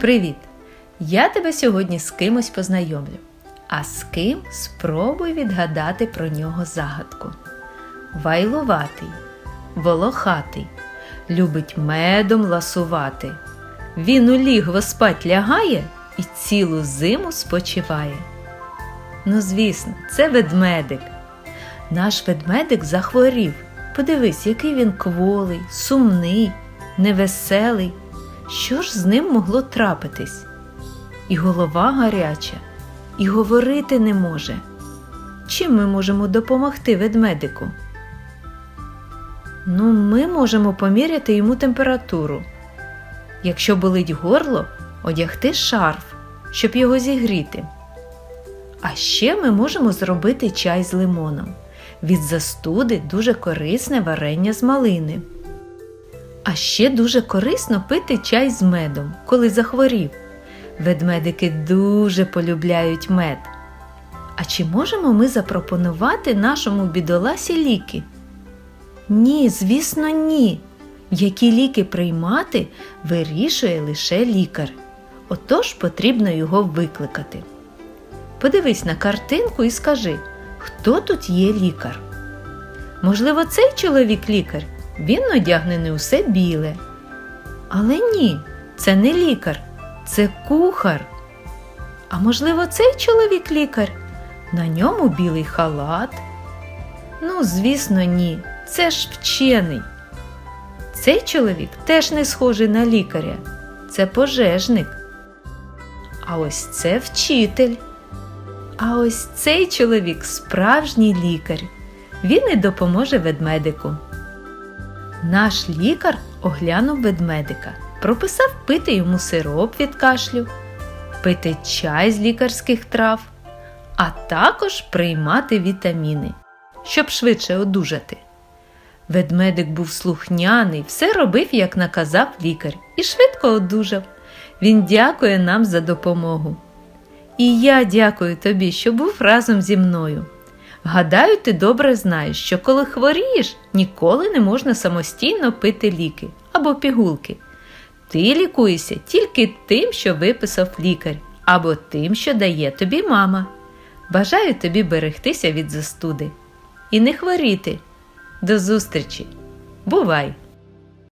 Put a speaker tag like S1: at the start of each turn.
S1: Привіт! Я тебе сьогодні з кимось познайомлю. А з ким спробуй відгадати про нього загадку. Вайлуватий, волохатий, любить медом ласувати. Він у лігво спать лягає і цілу зиму спочиває. Ну, звісно, це ведмедик. Наш ведмедик захворів. Подивись, який він кволий, сумний, невеселий. Що ж з ним могло трапитись? І голова гаряча, і говорити не може. Чим ми можемо допомогти ведмедику? Ну, ми можемо поміряти йому температуру. Якщо болить горло, одягти шарф, щоб його зігріти. А ще ми можемо зробити чай з лимоном. Від застуди дуже корисне варення з малини. А ще дуже корисно пити чай з медом, коли захворів. Ведмедики дуже полюбляють мед. А чи можемо ми запропонувати нашому бідоласі ліки? Ні, звісно, ні. Які ліки приймати, вирішує лише лікар. Отож потрібно його викликати. Подивись на картинку і скажи, хто тут є лікар? Можливо, цей чоловік лікар? Він одягнений усе біле. Але ні, це не лікар, це кухар. А можливо, цей чоловік лікар? На ньому білий халат? Ну, звісно, ні. Це ж вчений. Цей чоловік теж не схожий на лікаря. Це пожежник. А ось це вчитель. А ось цей чоловік справжній лікар. Він і допоможе ведмедику. Наш лікар оглянув ведмедика, прописав пити йому сироп від кашлю, пити чай з лікарських трав, а також приймати вітаміни, щоб швидше одужати. Ведмедик був слухняний, все робив, як наказав лікар, і швидко одужав. Він дякує нам за допомогу. І я дякую тобі, що був разом зі мною. Гадаю, ти добре знаєш, що коли хворієш, ніколи не можна самостійно пити ліки або пігулки. Ти лікуєшся тільки тим, що виписав лікар, або тим, що дає тобі мама. Бажаю тобі берегтися від застуди і не хворіти. До зустрічі! Бувай!